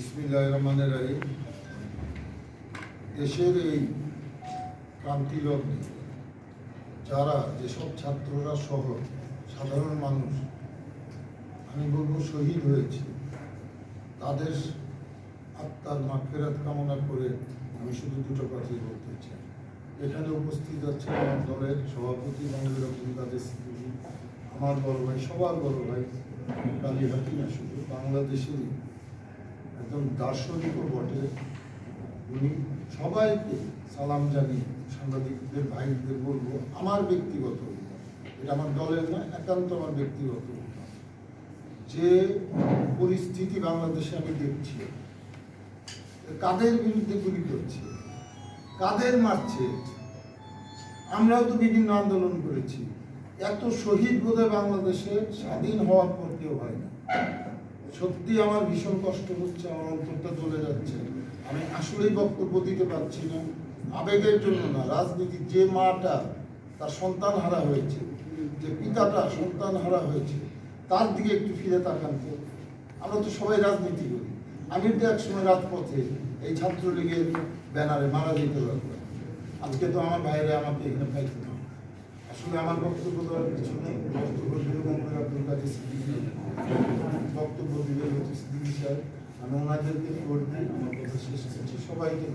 রহমানের রাহিম। দেশের এই ক্রান্তি লগ্নে যারা, যেসব ছাত্ররা সহ সাধারণ মানুষ আমি বলব শহীদ হয়েছে, তাদের আত্মার মাগফেরাত কামনা করে আমি শুধু দুটো কথাই বলতে চাই। এখানে উপস্থিত আছে আমার দলের সভাপতি আব্দুল কাদের আমার বড় ভাই, সবার বড় ভাই কালীহাতি না শুধু বাংলাদেশেরই একদম দার্শনিকও বটে। উনি সবাইকে সালাম জানিয়ে সাংবাদিকদের, ভাইদের বলব, আমার ব্যক্তিগত এটা আমার দলের না একান্ত আমার ব্যক্তিগত যে পরিস্থিতি বাংলাদেশে আমি দেখছি, কাদের বিরুদ্ধে গুলি করছে, কাদের মারছে, আমরাও তো বিভিন্ন আন্দোলন করেছি। এত শহীদ বোধহয় বাংলাদেশে স্বাধীন হওয়ার পর কেউ হয় না। সত্যি আমার ভীষণ কষ্ট হচ্ছে, আমার অন্তরটা জ্বলে যাচ্ছে। আমি আসলেই বক্তব্য দিতে পারছি না, আবেগের জন্য না, রাজনীতির যে মাটা তার সন্তান হারা হয়েছে, যে পিতাটা সন্তান হারা হয়েছে, তার দিকে একটু ফিরে তাকান তো। আমরা তো সবাই রাজনীতি করি। আমি তো একসময় রাজপথে এই ছাত্রলীগের ব্যানারে মারা যেতে পারব আজকে তো আমার বাইরে আমাকে এখানে পাইতে না। আসলে আমার বক্তব্য দেওয়ার কিছু নেই বক্তব্য দিলে মনে আব্দুল দিলে স্যার আমি ওনাদেরকে ভোট দিই আমার কথা শেষ করছি সবাইকে।